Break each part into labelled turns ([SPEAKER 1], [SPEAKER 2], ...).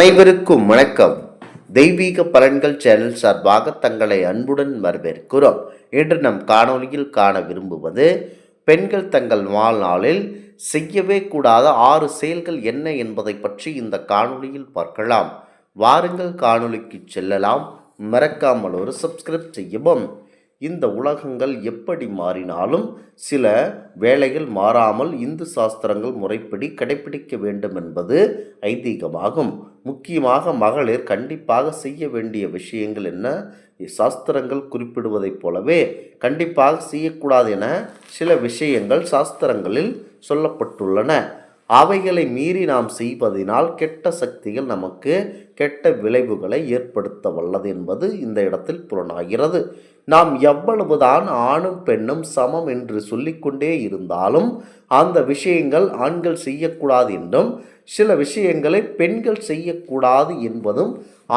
[SPEAKER 1] அனைவருக்கும் வணக்கம். தெய்வீக பலன்கள் சேனல் சார்பாக தங்களை அன்புடன் வரவேற்கிறோம். இன்று நம் காணொலியில் காண விரும்புவது பெண்கள் தங்கள் வாழ்நாளில் செய்யவே கூடாத ஆறு செயல்கள் என்ன என்பதை பற்றி இந்த காணொளியில் பார்க்கலாம். வாருங்கள் காணொலிக்கு செல்லலாம். மறக்காமல் ஒரு சப்ஸ்கிரைப் செய்யவும். இந்த உலகங்கள் எப்படி மாறினாலும் சில வேளைகள் மாறாமல் இந்து சாஸ்திரங்கள் முறைப்படி கடைபிடிக்க வேண்டும் என்பது ஐதீகமாகும். முக்கியமாக மகளிர் கண்டிப்பாக செய்ய வேண்டிய விஷயங்கள் என்ன? சாஸ்திரங்கள் குறிப்பிடுவதைப் போலவே கண்டிப்பாக செய்யக்கூடாது என சில விஷயங்கள் சாஸ்திரங்களில் சொல்லப்பட்டுள்ளன. அவைகளை மீறி நாம் செய்வதனால் கெட்ட சக்திகள் நமக்கு கெட்ட விளைவுகளை ஏற்படுத்த வல்லது என்பது இந்த இடத்தில் புலனாகிறது. நாம் எவ்வளவுதான் ஆணும் பெண்ணும் சமம் என்று சொல்லிக்கொண்டே இருந்தாலும் அந்த விஷயங்கள் ஆண்கள் செய்யக்கூடாது என்றும் சில விஷயங்களை பெண்கள் செய்யக்கூடாது என்பதும்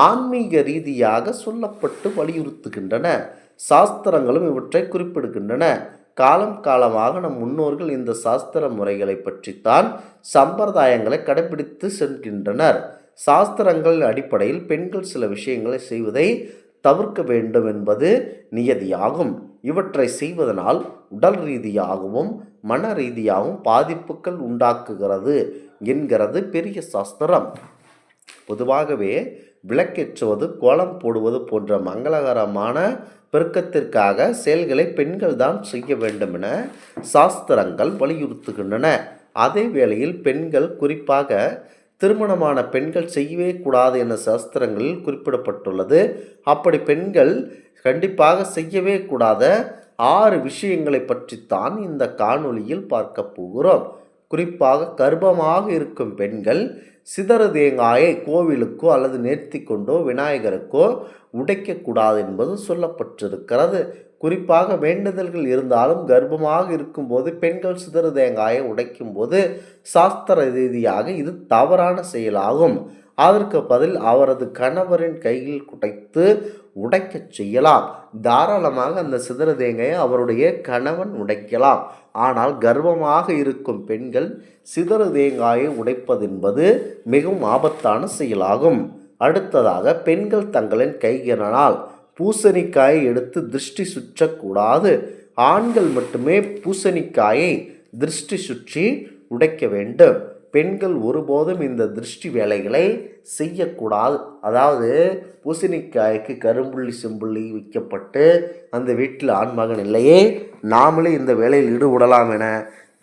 [SPEAKER 1] ஆன்மீக ரீதியாக சொல்லப்பட்டு வலியுறுத்துகின்றன. சாஸ்திரங்களும் இவற்றை குறிப்பிடுகின்றன. காலம் காலமாக நம் முன்னோர்கள் இந்த சாஸ்திர முறைகளை பற்றித்தான் சம்பிரதாயங்களை கடைபிடித்து செல்கின்றனர். சாஸ்திரங்களின் அடிப்படையில் பெண்கள் சில விஷயங்களை செய்வதை தவிர்க்க வேண்டும் என்பது நியதியாகும். இவற்றை செய்வதனால் உடல் ரீதியாகவும் மன ரீதியாகவும் பாதிப்புகள் உண்டாக்குகிறது என்கிறது பெரிய சாஸ்திரம். பொதுவாகவே விளக்கேற்றுவது கோலம் போடுவது போன்ற மங்களகரமான பெருக்கத்திற்காக செயல்களை பெண்கள் தான் செய்ய வேண்டும் என சாஸ்திரங்கள் வலியுறுத்துகின்றன. அதே வேளையில் பெண்கள் குறிப்பாக திருமணமான பெண்கள் செய்யவே கூடாது என சாஸ்திரங்களில் குறிப்பிடப்பட்டுள்ளது. அப்படி பெண்கள் கண்டிப்பாக செய்யவே கூடாத ஆறு விஷயங்களை பற்றித்தான் இந்த காணொளியில் பார்க்க போகிறோம். குறிப்பாக கர்ப்பமாக இருக்கும் பெண்கள் சிதற தேங்காயை கோவிலுக்கோ அல்லது நேர்த்தி கொண்டோ விநாயகருக்கோ உடைக்கக்கூடாது என்பது சொல்லப்பட்டிருக்கிறது. குறிப்பாக வேண்டுதல்கள் இருந்தாலும் கர்ப்பமாக இருக்கும்போது பெண்கள் சிதறு தேங்காயை உடைக்கும் போது சாஸ்திர ரீதியாக இது தவறான செயலாகும். அதற்கு பதில் அவரது கணவரின் கையில் குடைத்து உடைக்கச் செய்யலாம். தாராளமாக அந்த சிதற தேங்காயை அவருடைய கணவன் உடைக்கலாம். ஆனால் கர்ப்பமாக இருக்கும் பெண்கள் சிதறு தேங்காயை உடைப்பதென்பது மிகவும் ஆபத்தான செயலாகும். அடுத்ததாக பெண்கள் தங்களின் கைகளினால் பூசணிக்காயை எடுத்து திருஷ்டி சுற்றக்கூடாது. ஆண்கள் மட்டுமே பூசணிக்காயை திருஷ்டி சுற்றி உடைக்க வேண்டும். பெண்கள் ஒருபோதும் இந்த திருஷ்டி வேலைகளை செய்யக்கூடாது. அதாவது பூசணிக்காய்க்கு கரும்புள்ளி செம்புள்ளி விற்கப்பட்டு அந்த வீட்டில் ஆண்மகன் இல்லையே நாமளே இந்த வேலையில் ஈடுபடலாம் என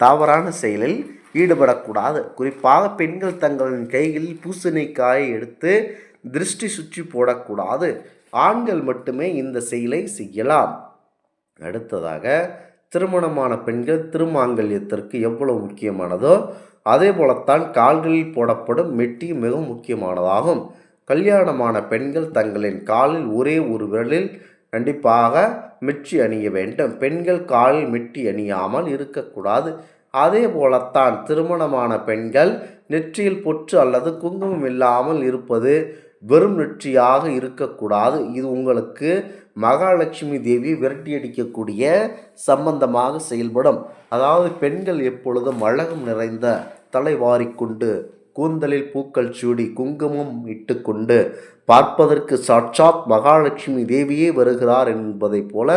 [SPEAKER 1] தவறான செயலில் ஈடுபடக்கூடாது. குறிப்பாக பெண்கள் தங்களின் கைகளில் பூசணிக்காயை எடுத்து திருஷ்டி சுற்றி போடக்கூடாது. ஆண்கள் மட்டுமே இந்த செயலை செய்யலாம். அடுத்ததாக திருமணமான பெண்கள் திருமாங்கல்யத்திற்கு எவ்வளவு முக்கியமானதோ அதே போலத்தான் கால்களில் போடப்படும் மெட்டி மிகவும் முக்கியமானதாகும். கல்யாணமான பெண்கள் தங்களின் காலில் ஒரே ஒரு விரலில் கண்டிப்பாக மெட்டி அணிய வேண்டும். பெண்கள் காலில் மெட்டி அணியாமல் இருக்கக்கூடாது. அதே போலத்தான் திருமணமான பெண்கள் நெற்றியில் பொற்று அல்லது குங்குமம் இல்லாமல் இருப்பது வெறும் நெற்றியாக இருக்கக்கூடாது. இது உங்களுக்கு மகாலட்சுமி தேவி விரட்டி அடிக்கக்கூடிய சம்பந்தமாக செயல்படும். அதாவது பெண்கள் எப்பொழுதும் அழகும் நிறைந்த தலை வாரிக்கொண்டு கூந்தலில் பூக்கள் சூடி குங்குமம் இட்டுக்கொண்டு பார்ப்பதற்கு சாட்சாத் மகாலட்சுமி தேவியே வருகிறார் என்பதைப் போல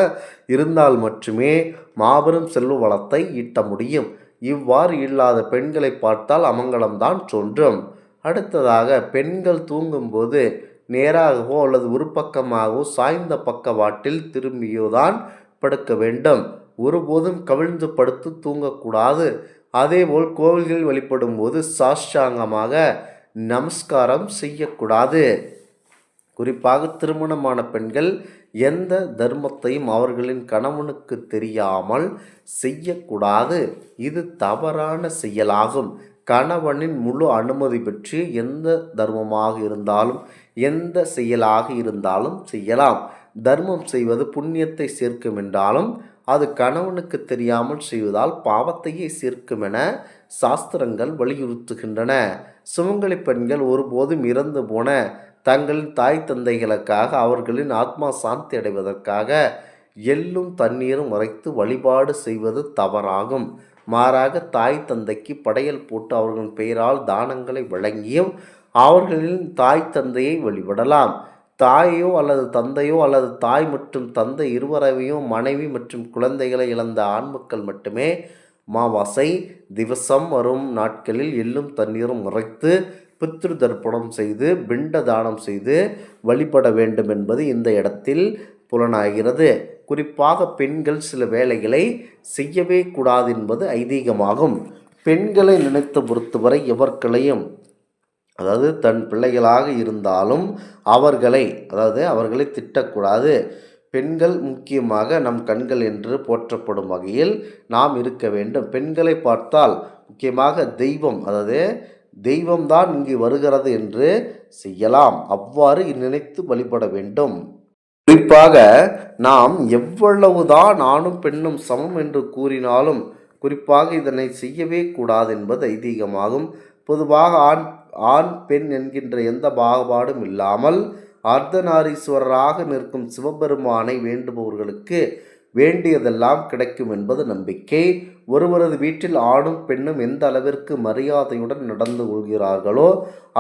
[SPEAKER 1] இருந்தால் மட்டுமே மாபெரும் செல்வ வளத்தை ஈட்ட முடியும். இவ்வாறு இல்லாத பெண்களை பார்த்தால் அமங்கலம்தான் தோன்றும். அடுத்ததாக பெண்கள் தூங்கும்போது நேராகவோ அல்லது ஒரு பக்கமாகவோ சாய்ந்த பக்கவாட்டில் திரும்பியோ தான் படுக்க வேண்டும். ஒருபோதும் கவிழ்ந்து படுத்து தூங்கக்கூடாது. அதேபோல் கோவில்களில் வழிபடும் போது சாஷ்டாங்கமாக நமஸ்காரம் செய்யக்கூடாது. குறிப்பாக திருமணமான பெண்கள் எந்த தர்மத்தையும் அவர்களின் கணவனுக்கு தெரியாமல் செய்யக்கூடாது. இது தவறான செயலாகும். கணவனின் முழு அனுமதி பெற்று எந்த தர்மமாக இருந்தாலும் எந்த செயலாக இருந்தாலும் செய்யலாம். தர்மம் செய்வது புண்ணியத்தை சேர்க்கும் என்றாலும் அது கணவனுக்கு தெரியாமல் செய்வதால் பாவத்தையே சேர்க்கும் என சாஸ்திரங்கள் வலியுறுத்துகின்றன. சுமங்கலி பெண்கள் ஒருபோதும் இறந்து போன தங்களின் தாய் தந்தைகளுக்காக அவர்களின் ஆத்மா சாந்தி அடைவதற்காக எள்ளும் தண்ணீரும் உரைத்து வழிபாடு செய்வது தவறாகும். மாறாக தாய் தந்தைக்கு படையல் போட்டு அவர்களின் பெயரால் தானங்களை வழங்கியும் அவர்களின் தாய் தந்தையை வழிபடலாம். தாயோ அல்லது தந்தையோ அல்லது தாய் மற்றும் தந்தை இருவரவையும் மனைவி மற்றும் குழந்தைகளை இழந்த ஆண் மக்கள் மட்டுமே மாவாசை திவசம் வரும் நாட்களில் எள்ளும் தண்ணீரும் உரைத்து பித்ரு தர்ப்பணம் செய்து பிண்ட தானம் செய்து வழிபட வேண்டும் என்பது இந்த இடத்தில் புலனாகிறது. குறிப்பாக பெண்கள் சில வேலைகளை செய்யவே கூடாது என்பது ஐதீகமாகும். பெண்களை நினைத்து பொறுத்தவரை எவர்களையும் அதாவது தன் பிள்ளைகளாக இருந்தாலும் அவர்களை அதாவது அவர்களை திட்டக்கூடாது. பெண்கள் முக்கியமாக நம் கண்கள் என்று போற்றப்படும் வகையில் நாம் இருக்க வேண்டும். பெண்களை பார்த்தால் முக்கியமாக தெய்வம் அதாவது தெய்வம்தான் இங்கு வருகிறது என்று செய்யலாம். அவ்வாறு நினைத்து வழிபட வேண்டும். குறிப்பாக நாம் எவ்வளவுதான் ஆணும் பெண்ணும் சமம் என்று கூறினாலும் குறிப்பாக இதனை செய்யவே கூடாது என்பது ஐதீகமாகும். பொதுவாக ஆண் ஆண் பெண் என்கின்ற எந்த பாகுபாடும் இல்லாமல் அர்த்தநாரீஸ்வரராக நிற்கும் சிவபெருமானை வேண்டுபவர்களுக்கு வேண்டியதெல்லாம் கிடைக்கும் என்பது நம்பிக்கை. ஒருவரது வீட்டில் ஆணும் பெண்ணும் எந்த அளவிற்கு மரியாதையுடன் நடந்து கொள்கிறார்களோ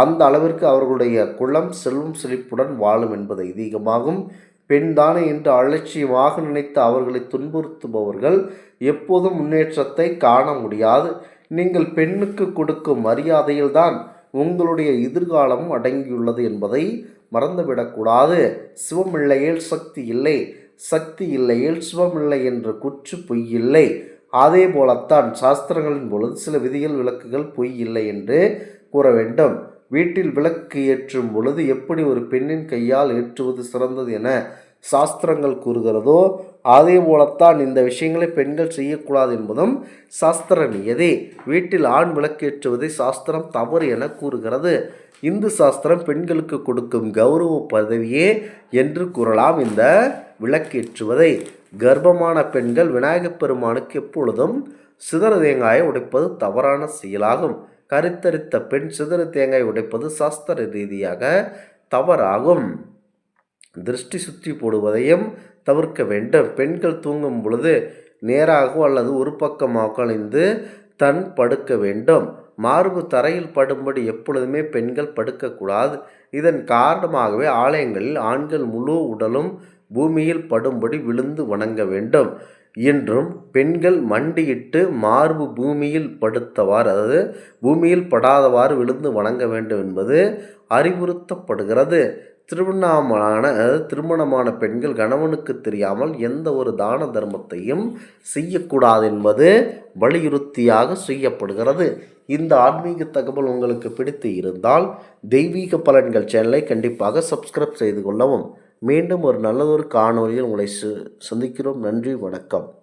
[SPEAKER 1] அந்த அளவிற்கு அவர்களுடைய குலம் செல்வம் செழிப்புடன் வாழும் என்பது ஐதீகமாகும். பெண்தானே என்று அலட்சியமாக நினைத்து அவர்களை துன்புறுத்துபவர்கள் எப்போதும் முன்னேற்றத்தை காண முடியாது. நீங்கள் பெண்ணுக்கு கொடுக்கும் மரியாதையில்தான் உங்களுடைய எதிர்காலம் அடங்கியுள்ளது என்பதை மறந்துவிடக்கூடாது. சிவமில்லையில் சக்தி இல்லை சக்தி இல்லையில் சிவமில்லை என்ற குற்று பொய் இல்லை. அதே போலத்தான் சாஸ்திரங்களின் பொழுது சில விதிகள் விளக்குகள் பொய் இல்லை என்று கூற வேண்டும். வீட்டில் விளக்கு ஏற்றும் பொழுது எப்படி ஒரு பெண்ணின் கையால் ஏற்றுவது சிறந்தது என சாஸ்திரங்கள் கூறுகிறதோ அதே போலத்தான் இந்த விஷயங்களை பெண்கள் செய்யக்கூடாது என்பதும் சாஸ்திர நியதி வீட்டில் ஆண் விளக்கேற்றுவதை சாஸ்திரம் தவறு என கூறுகிறது. இந்து சாஸ்திரம் பெண்களுக்கு கொடுக்கும் கௌரவ பதவியே என்று கூறலாம் இந்த விளக்கேற்றுவதை. கர்ப்பமான பெண்கள் விநாயகப் பெருமானுக்கு எப்பொழுதும் சிதற தேங்காயை உடைப்பது தவறான செயலாகும். கருத்தரித்த பெண் சிதற தேங்காய் உடைப்பது சாஸ்திர ரீதியாக தவறாகும். திருஷ்டி சுற்றி போடுவதையும் தவிர்க்க வேண்டும். பெண்கள் தூங்கும் பொழுது நேராகவோ அல்லது ஒரு பக்கமாக கழிந்து தன் படுக்க வேண்டும். மார்பு தரையில் படும்படி எப்பொழுதுமே பெண்கள் படுக்கக்கூடாது. இதன் காரணமாகவே ஆலயங்களில் ஆண்கள் முழு உடலும் பூமியில் படும்படி விழுந்து வணங்க வேண்டும். இன்றும் பெண்கள் மண்டியிட்டு மார்பு பூமியில் படுத்தவாறு அதாவது பூமியில் படாதவாறு விழுந்து வணங்க வேண்டும் என்பது அறிவுறுத்தப்படுகிறது. திருமணமான திருமணமான பெண்கள் கணவனுக்கு தெரியாமல் எந்த ஒரு தான தர்மத்தையும் செய்யக்கூடாது என்பது வலியுறுத்தியாக செய்யப்படுகிறது. இந்த ஆன்மீக தகவல் உங்களுக்கு பிடித்து இருந்தால் தெய்வீக பலன்கள் சேனலை கண்டிப்பாக சப்ஸ்கிரைப் செய்து கொள்ளவும். மீண்டும் ஒரு நல்லதொரு காணொலியில் உங்களை சந்திக்கிறோம். நன்றி வணக்கம்.